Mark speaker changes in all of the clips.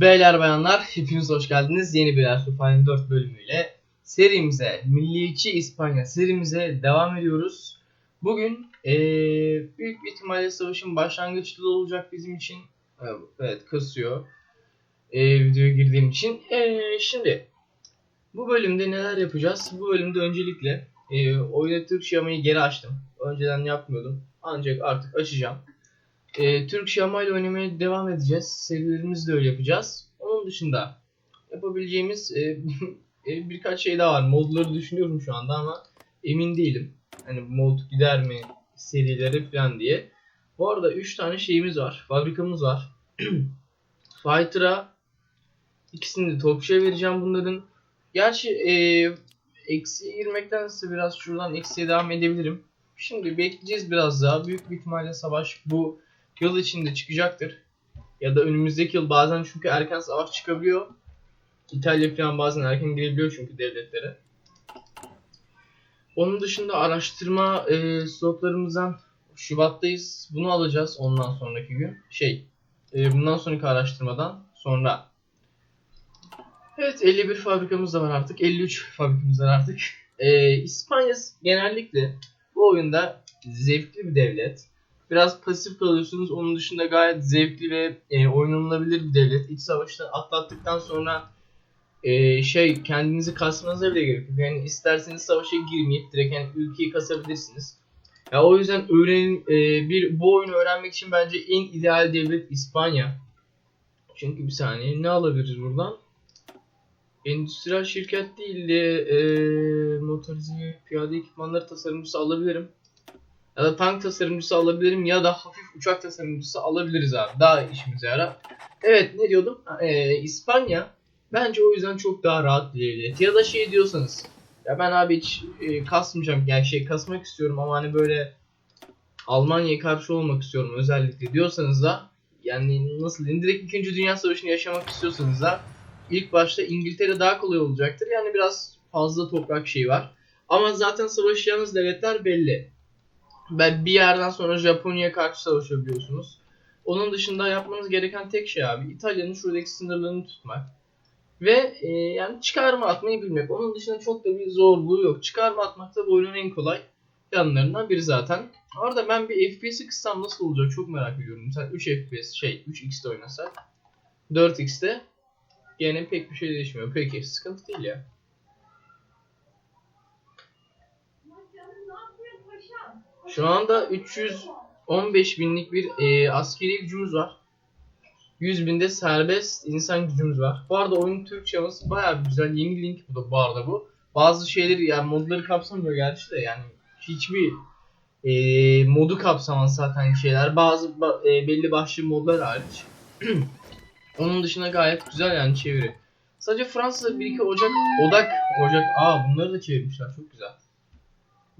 Speaker 1: Beyler bayanlar hepiniz hoş geldiniz. Yeni bir Ertuğrul 4 bölümüyle serimize, Milliyetçi İspanya serimize devam ediyoruz. Bugün eee, büyük bir ihtimalle savaşın başlangıç yılı olacak bizim için. Evet, kasıyor. Eee, videoya girdiğim için. Eee, şimdi bu bölümde neler yapacağız? Bu bölümde öncelikle eee oyuna Türk şamayı geri açtım. Önceden yapmıyordum. Ancak artık açacağım. E, Türk Şama ile oynamaya devam edeceğiz. Serilerimizi de öyle yapacağız. Onun dışında yapabileceğimiz e, e, birkaç şey daha var. Modları düşünüyorum şu anda ama emin değilim. Hani mod gider mi serileri falan diye. Bu arada 3 tane şeyimiz var. Fabrikamız var. Fighter'a ikisini de topçuya vereceğim bunların. Gerçi e, eksiye girmektense biraz şuradan eksiye devam edebilirim. Şimdi bekleyeceğiz biraz daha. Büyük bir ihtimalle savaş bu yıl içinde çıkacaktır. Ya da önümüzdeki yıl bazen çünkü erken savaş çıkabiliyor. İtalya falan bazen erken girebiliyor çünkü devletlere. Onun dışında araştırma e, slotlarımızdan Şubat'tayız. Bunu alacağız ondan sonraki gün. Şey, e, bundan sonraki araştırmadan sonra. Evet 51 fabrikamız da var artık. 53 fabrikamız var artık. E, İspanya genellikle bu oyunda zevkli bir devlet. Biraz pasif kalıyorsunuz. Onun dışında gayet zevkli ve e, oynanılabilir bir devlet. İç savaşta atlattıktan sonra e, şey kendinizi kasmanıza bile gerek yok. Yani isterseniz savaşa girmeyip direkt yani ülkeyi kasabilirsiniz. Ya o yüzden öğrenin e, bir bu oyunu öğrenmek için bence en ideal devlet İspanya. Çünkü bir saniye ne alabiliriz buradan? Endüstriyel şirket değil de e, motorize piyade ekipmanları tasarımcısı alabilirim. Ya da tank tasarımcısı alabilirim ya da hafif uçak tasarımcısı alabiliriz abi. Daha işimize yarar. Evet ne diyordum? Ee, İspanya bence o yüzden çok daha rahat bir devlet. Ya da şey diyorsanız ya ben abi hiç e, kasmayacağım yani şey kasmak istiyorum ama hani böyle Almanya'ya karşı olmak istiyorum özellikle diyorsanız da yani nasıl diyeyim direkt 2. Dünya Savaşı'nı yaşamak istiyorsanız da ilk başta İngiltere daha kolay olacaktır. Yani biraz fazla toprak şey var. Ama zaten savaşacağınız devletler belli. Ben bir yerden sonra Japonya'ya karşı savaşabiliyorsunuz. Onun dışında yapmanız gereken tek şey abi İtalya'nın şuradaki sınırlarını tutmak. Ve e, yani çıkarma atmayı bilmek. Onun dışında çok da bir zorluğu yok. Çıkarma atmak da bu oyunun en kolay yanlarından biri zaten. Orada ben bir FPS'i kıssam nasıl olacak çok merak ediyorum. Mesela 3 FPS şey 3x'te oynasak 4x'te gene pek bir şey değişmiyor. Peki sıkıntı değil ya. Şu anda 315 binlik bir e, askeri gücümüz var. 100 binde serbest insan gücümüz var. Bu arada oyunun Türkçe havası bayağı güzel. Yeni link bu da bu arada bu. Bazı şeyleri yani modları kapsamıyor gerçi de yani hiçbir e, modu kapsamaz zaten şeyler. Bazı ba- e, belli başlı modlar hariç. Onun dışında gayet güzel yani çeviri. Sadece Fransa'da bir iki Ocak, Odak, Ocak, aa bunları da çevirmişler çok güzel.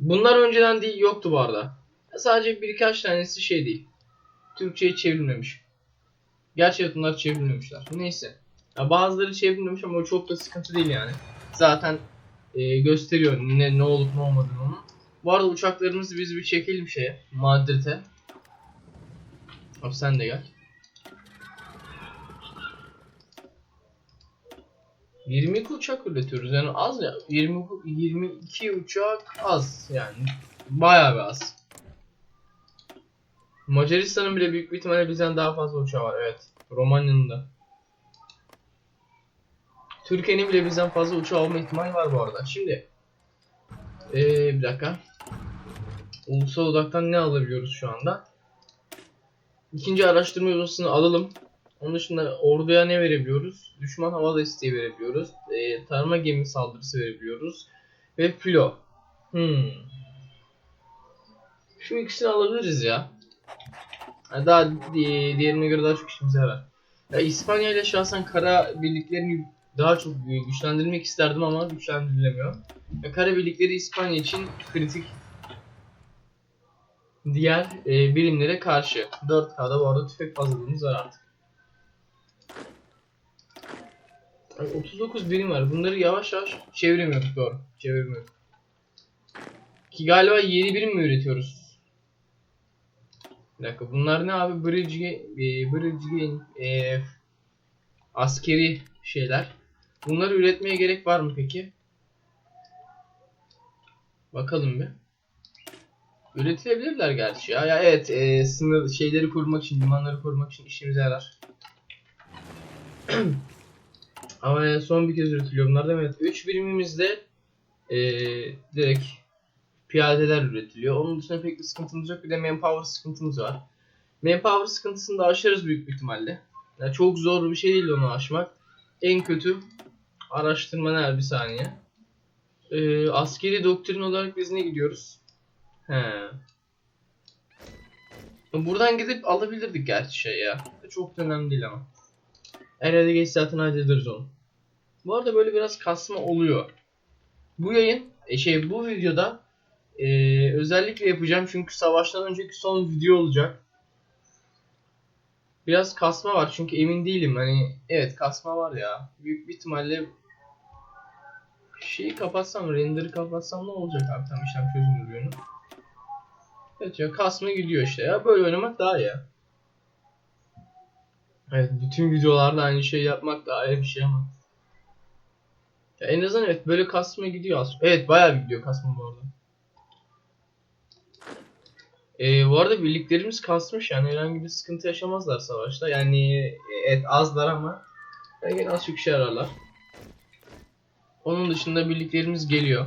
Speaker 1: Bunlar önceden değil yoktu bu arada. Sadece birkaç tanesi şey değil. Türkçe'ye çevrilmemiş. Gerçi bunlar çevrilmemişler. Neyse. Ya bazıları çevrilmemiş ama o çok da sıkıntı değil yani. Zaten e, gösteriyor ne ne olup ne olmadığını onu. Bu arada uçaklarımızı biz bir çekelim şeye. Madrid'e. Abi sen de gel. 22 uçak üretiyoruz yani az ya 20 22 uçak az yani bayağı bir az. Macaristan'ın bile büyük bir ihtimalle bizden daha fazla uçağı var evet. Romanya'nın da. Türkiye'nin bile bizden fazla uçağı olma ihtimali var bu arada. Şimdi ee, bir dakika. Ulusal odaktan ne alabiliyoruz şu anda? İkinci araştırma yolcusunu alalım. Onun dışında orduya ne verebiliyoruz? Düşman hava desteği verebiliyoruz. E, tarıma gemi saldırısı verebiliyoruz. Ve filo. Hmm. Şu ikisini alabiliriz ya. Daha di- diğerine göre daha çok işimize yarar. Ya İspanya ile şahsen kara birliklerini daha çok güçlendirmek isterdim ama güçlendirilemiyor. Ya kara birlikleri İspanya için kritik diğer e, birimlere karşı. 4K'da bu arada tüfek fazlalığımız var artık. Ay, 39 birim var. Bunları yavaş yavaş çeviremiyoruz doğru. Çeviremiyoruz. Ki galiba 7 birim mi üretiyoruz? Bir dakika bunlar ne abi? Bridge, e, bridge, e, askeri şeyler. Bunları üretmeye gerek var mı peki? Bakalım bir. Üretilebilirler gerçi ya. ya evet, e, sınır şeyleri korumak için, limanları korumak için işimize yarar. Ama yani son bir kez üretiliyor bunlar da evet. 3 birimimizde e, direkt piyadeler üretiliyor. Onun dışında pek bir sıkıntımız yok. Bir de manpower sıkıntımız var. Manpower sıkıntısını da aşarız büyük bir ihtimalle. Yani çok zor bir şey değil onu aşmak. En kötü araştırma ne bir saniye. Ee, askeri doktrin olarak biz ne gidiyoruz? He. Buradan gidip alabilirdik gerçi şey ya. Çok önemli değil ama. Herhalde geç zaten hallederiz onu. Bu arada böyle biraz kasma oluyor. Bu yayın, e, şey bu videoda e, özellikle yapacağım çünkü savaştan önceki son video olacak. Biraz kasma var çünkü emin değilim hani evet kasma var ya. Büyük bir ihtimalle şeyi kapatsam, render'ı kapatsam ne olacak abi tam işlem çözüm ürünü. Evet ya kasma gidiyor işte ya. Böyle oynamak daha iyi. Evet bütün videolarda aynı şey yapmak da ayrı bir şey ama. Ya en azından evet böyle kasma gidiyor aslında. Evet bayağı bir gidiyor kasma bu arada. Ee, bu arada birliklerimiz kasmış yani herhangi bir sıkıntı yaşamazlar savaşta. Yani e, evet azlar ama yani az çok işe yararlar. Onun dışında birliklerimiz geliyor.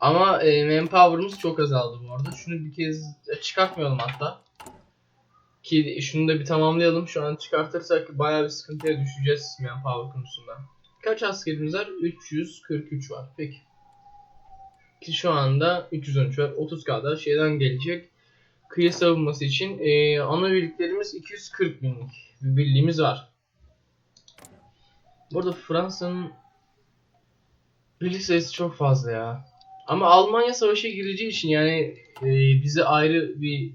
Speaker 1: Ama e, manpower'ımız çok azaldı bu arada. Şunu bir kez çıkartmayalım hatta. Ki şunu da bir tamamlayalım. Şu an çıkartırsak bayağı bir sıkıntıya düşeceğiz manpower konusunda. Kaç askerimiz var? 343 var. Peki. Ki şu anda 313 var. 30 kadar şeyden gelecek. Kıyı savunması için e, ana birliklerimiz 240 binlik bir birliğimiz var. Burada Fransa'nın birlik sayısı çok fazla ya. Ama Almanya savaşa gireceği için yani e, bize ayrı bir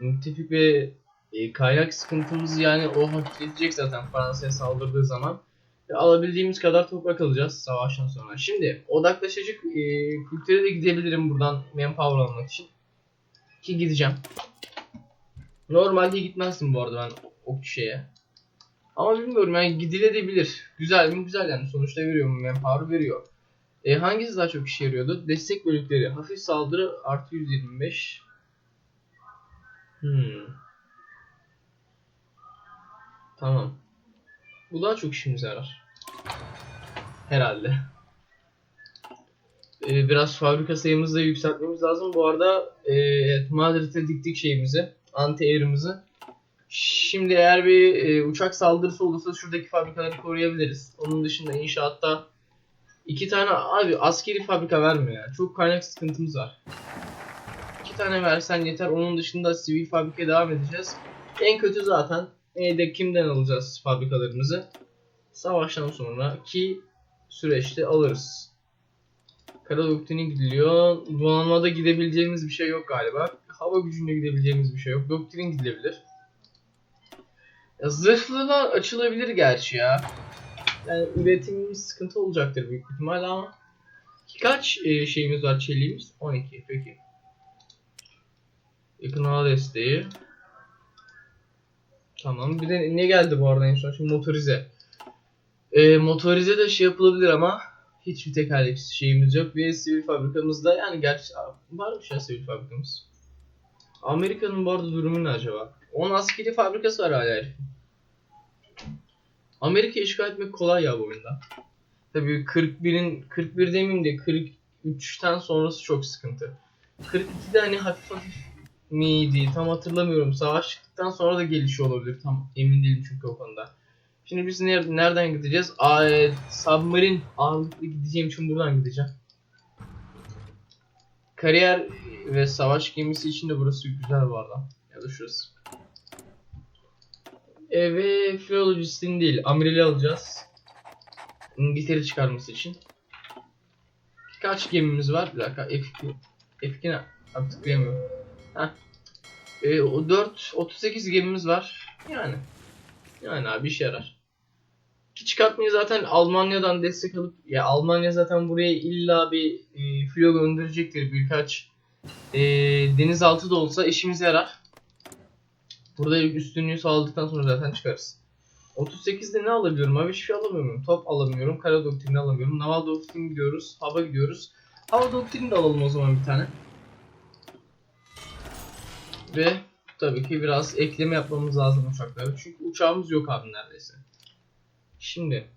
Speaker 1: müttefik ve e, kaynak sıkıntımız yani o hafifletecek zaten Fransa'ya saldırdığı zaman. Ve alabildiğimiz kadar toprak alacağız savaştan sonra. Şimdi odaklaşacak e, kültüre de gidebilirim buradan manpower almak için. Ki gideceğim. Normalde gitmezdim bu arada ben o şeye. Ama bilmiyorum yani gidilebilir. Güzel mi? Güzel yani. Sonuçta veriyor mu? Manpower veriyor. E, hangisi daha çok işe yarıyordu? Destek bölükleri. Hafif saldırı artı 125. Hmm. Tamam. Bu daha çok işimize yarar. Herhalde. Ee, biraz fabrika sayımızı da yükseltmemiz lazım. Bu arada e, evet, Madrid'e diktik şeyimizi. Anti-air'ımızı. Şimdi eğer bir e, uçak saldırısı olursa şuradaki fabrikaları koruyabiliriz. Onun dışında inşaatta iki tane abi askeri fabrika verme ya. Çok kaynak sıkıntımız var. İki tane versen yeter. Onun dışında sivil fabrikaya devam edeceğiz. En kötü zaten de kimden alacağız fabrikalarımızı? Savaştan sonra ki süreçte alırız. Kara doktrini gidiliyor. Donanmada gidebileceğimiz bir şey yok galiba. Hava gücünde gidebileceğimiz bir şey yok. Doktrin gidilebilir. Ya zırhlılar açılabilir gerçi ya. Yani üretimimiz sıkıntı olacaktır büyük ihtimal ama kaç e, şeyimiz var çeliğimiz? 12 peki. Yakın hava desteği. Tamam. Bir de ne geldi bu arada en son? Şimdi motorize. E, motorize de şey yapılabilir ama hiçbir tekerlek şeyimiz yok ve sivil fabrikamızda yani gerçi varmış ya sivil fabrikamız. Amerika'nın bu arada durumu ne acaba? 10 askeri fabrikası var hala. Amerika işgal etmek kolay ya bu oyunda. Tabii 41'in 41 demeyeyim de 43'ten sonrası çok sıkıntı. 42'de hani hafif hafif miydi tam hatırlamıyorum. Savaş çıktıktan sonra da gelişiyor olabilir. Tam emin değilim çünkü o konuda. Şimdi biz ner nereden gideceğiz? Aa, e, submarine ağırlıklı gideceğim için buradan gideceğim. Kariyer ve savaş gemisi için de burası güzel bu arada. Ya da şurası. E, ve filolojistin değil, amirali alacağız. İngiltere çıkarması için. Kaç gemimiz var? Bir dakika. F2. F2 ne? Heh. E, o 4, 38 gemimiz var. Yani. Yani abi işe yarar. Ki çıkartmayı zaten Almanya'dan destek alıp ya Almanya zaten buraya illa bir e, filo gönderecektir birkaç e, denizaltı da olsa işimize yarar. Burada üstünlüğü sağladıktan sonra zaten çıkarız. 38'de ne alabiliyorum abi? Hiçbir şey alamıyorum. Top alamıyorum. Kara doktrini alamıyorum. Naval doktrini gidiyoruz. Hava gidiyoruz. Hava doktrini de alalım o zaman bir tane. Ve tabii ki biraz ekleme yapmamız lazım uçaklara. Çünkü uçağımız yok abi neredeyse. Şimdi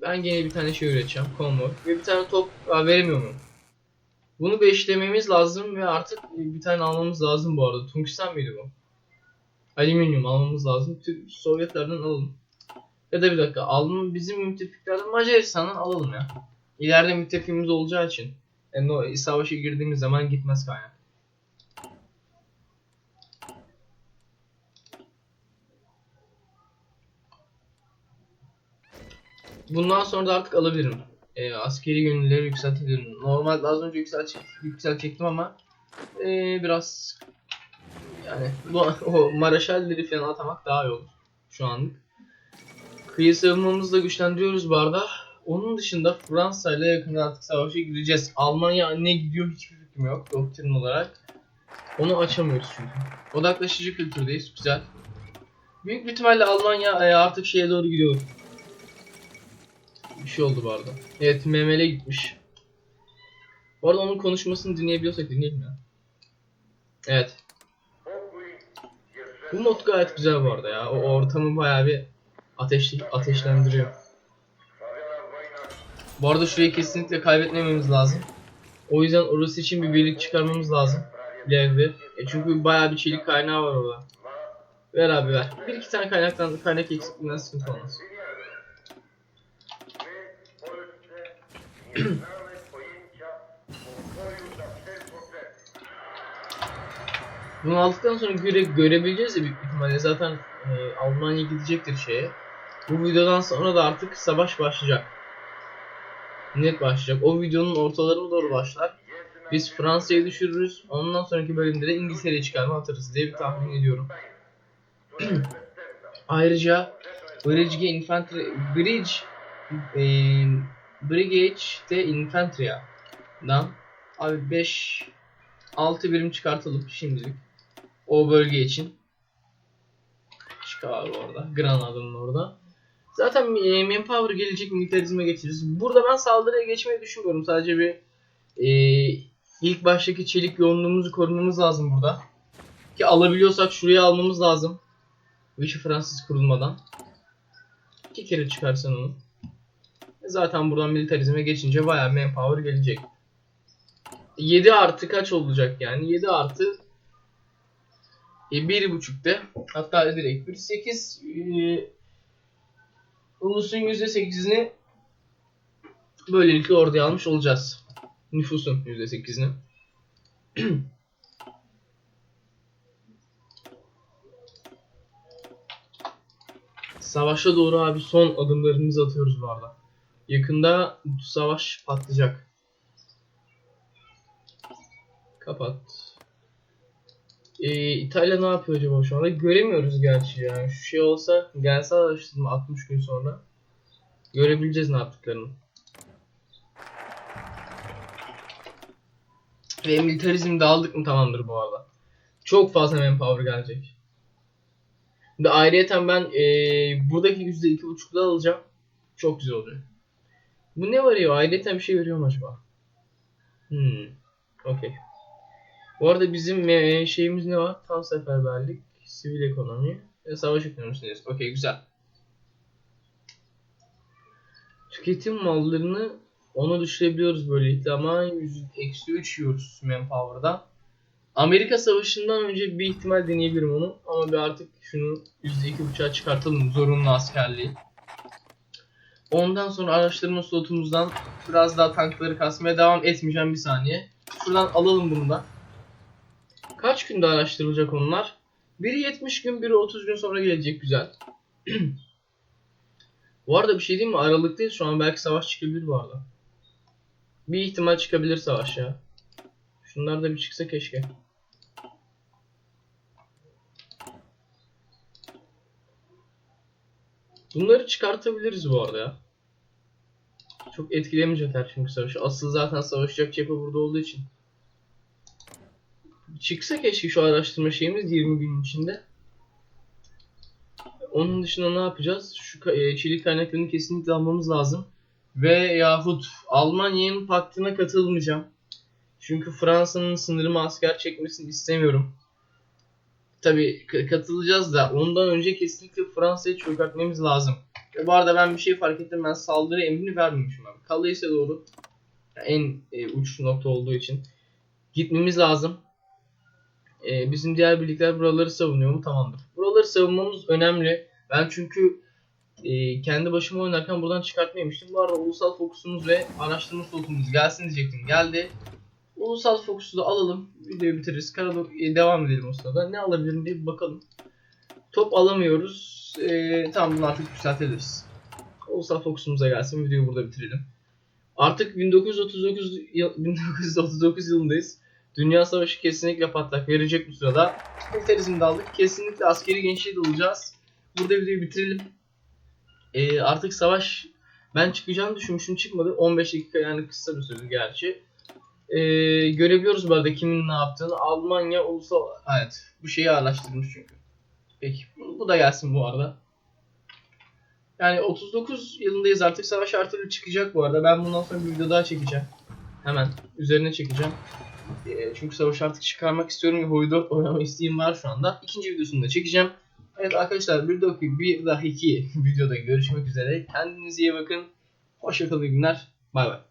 Speaker 1: ben gene bir tane şey üreteceğim. Konvoy. Ve bir tane top Aa, veremiyor muyum? Bunu beşlememiz lazım ve artık bir tane almamız lazım bu arada. Tungsten miydi bu? Alüminyum almamız lazım. Türk Sovyetlerden alalım. Ya da bir dakika almam bizim müttefiklerden Macaristan'dan alalım ya. İleride müttefikimiz olacağı için. Yani o savaşa girdiğimiz zaman gitmez kaynak. Bundan sonra da artık alabilirim. E, askeri gönülleri yükseltebilirim. Normalde az önce yükselt yükseltecektim ama e, biraz yani bu o Maraşalleri falan atamak daha iyi olur şu anlık. Kıyı savunmamızı da güçlendiriyoruz bu arada. Onun dışında Fransa ile yakında artık savaşa gireceğiz. Almanya ne gidiyor hiçbir fikrim yok doktrin olarak. Onu açamıyoruz çünkü. Odaklaşıcı kültürdeyiz. Güzel. Büyük bir ihtimalle Almanya e, artık şeye doğru gidiyor. Bir şey oldu bu arada. Evet Memel'e gitmiş. Bu arada onun konuşmasını dinleyebiliyorsak dinleyelim ya. Evet. Bu mod gayet güzel bu arada ya. O ortamı bayağı bir ateşli, ateşlendiriyor. Bu arada şurayı kesinlikle kaybetmememiz lazım. O yüzden orası için bir birlik çıkarmamız lazım. İleride. E çünkü bayağı bir çelik kaynağı var orada. Ver abi ver. Bir iki tane kaynaktan kaynak eksikliğinden sıkıntı olmaz. Bunu aldıktan sonra göre, görebileceğiz ya büyük ihtimalle zaten e, Almanya gidecektir şeye. Bu videodan sonra da artık savaş başlayacak. Net başlayacak. O videonun ortalarına doğru başlar. Biz Fransa'yı düşürürüz. Ondan sonraki bölümde de İngiltere'yi çıkarma atarız diye bir tahmin ediyorum. Ayrıca Bridge Infantry Bridge e, Brigade de Infantery'dan abi 5 6 birim çıkartalım şimdilik. O bölge için. Çıkar orada. Granada'nın orada. Zaten e, manpower gelecek militarizme geçeriz. Burada ben saldırıya geçmeyi düşünmüyorum. Sadece bir e, ilk baştaki çelik yoğunluğumuzu korumamız lazım burada. Ki alabiliyorsak şuraya almamız lazım. Vichy Fransız kurulmadan. İki kere çıkarsan onu. Zaten buradan militarizme geçince bayağı manpower gelecek. 7 artı kaç olacak yani? 7 artı e, 1.5'te hatta direkt 1 8 e, ulusun %8'ini böylelikle oraya almış olacağız. Nüfusun %8'ini. Savaşa doğru abi son adımlarımızı atıyoruz bu arada. Yakında savaş patlayacak. Kapat. Ee, İtalya ne yapıyor acaba şu anda? Göremiyoruz gerçi yani. Şu şey olsa gelse araştırma 60 gün sonra. Görebileceğiz ne yaptıklarını. Ve militarizmi de aldık mı tamamdır bu arada. Çok fazla manpower gelecek. Şimdi ayrıyeten ben ee, buradaki %2.5'da alacağım. Çok güzel olacak. Bu ne var ya? Ayrıyeten bir şey veriyor mu acaba? Hmm. Okey. Bu arada bizim e, şeyimiz ne var? Tam seferberlik, sivil ekonomi ve savaş ekonomisindeyiz. Okey güzel. Tüketim mallarını ona düşürebiliyoruz böylelikle ama eksi 3 yiyoruz manpower'dan. Amerika Savaşı'ndan önce bir ihtimal deneyebilirim onu ama bir artık şunu %2.5'a çıkartalım zorunlu askerliği. Ondan sonra araştırma slotumuzdan biraz daha tankları kasmaya devam etmeyeceğim bir saniye. Şuradan alalım bunu da. Kaç günde araştırılacak onlar? Biri 70 gün, biri 30 gün sonra gelecek güzel. bu arada bir şey diyeyim mi? Aralıktayız şu an belki savaş çıkabilir bu arada. Bir ihtimal çıkabilir savaş ya. Şunlar da bir çıksa keşke. Bunları çıkartabiliriz bu arada ya. Çok etkilemeyecekler çünkü savaşı. Asıl zaten savaşacak cephe burada olduğu için. Çıksa keşke şu araştırma şeyimiz 20 gün içinde. Onun dışında ne yapacağız? Şu e, çelik kaynaklarını kesinlikle almamız lazım. Ve yahut Almanya'nın paktına katılmayacağım. Çünkü Fransa'nın sınırıma asker çekmesini istemiyorum. Tabi katılacağız da ondan önce kesinlikle Fransa'yı çökertmemiz lazım. Ve bu arada ben bir şey fark ettim. Ben saldırı emrini vermemişim abi. Calais doğru en e, uç nokta olduğu için gitmemiz lazım. E, bizim diğer birlikler buraları savunuyor mu? Tamamdır. Buraları savunmamız önemli. Ben çünkü e, kendi başıma oynarken buradan çıkartmamıştım. Bu arada ulusal fokusumuz ve araştırma slotumuz gelsin diyecektim. Geldi. Ulusal fokusu da alalım. Videoyu bitiririz. Karadok e, devam edelim o sırada. Ne alabilirim diye bir bakalım. Top alamıyoruz. E, tamam bunu artık yükseltebiliriz. Ulusal fokusumuza gelsin. Videoyu burada bitirelim. Artık 1939 yıl, 1939 yılındayız. Dünya Savaşı kesinlikle patlak verecek bu sırada. Militarizmi de aldık. Kesinlikle askeri gençliği de olacağız. Burada videoyu bitirelim. Ee, artık savaş ben çıkacağını düşünmüştüm çıkmadı. 15 dakika yani kısa bir süre gerçi. Ee, görebiliyoruz bu arada kimin ne yaptığını. Almanya ulusal... Evet bu şeyi araştırmış çünkü. Peki bu, bu da gelsin bu arada. Yani 39 yılındayız artık savaş türlü çıkacak bu arada. Ben bundan sonra bir video daha çekeceğim. Hemen üzerine çekeceğim. Ee, çünkü savaş artık çıkarmak istiyorum ve Hoydor oynama isteğim var şu anda. İkinci videosunu da çekeceğim. Evet arkadaşlar bir dahaki bir dahaki videoda görüşmek üzere. Kendinize iyi bakın. Hoşçakalın günler. Bay bay.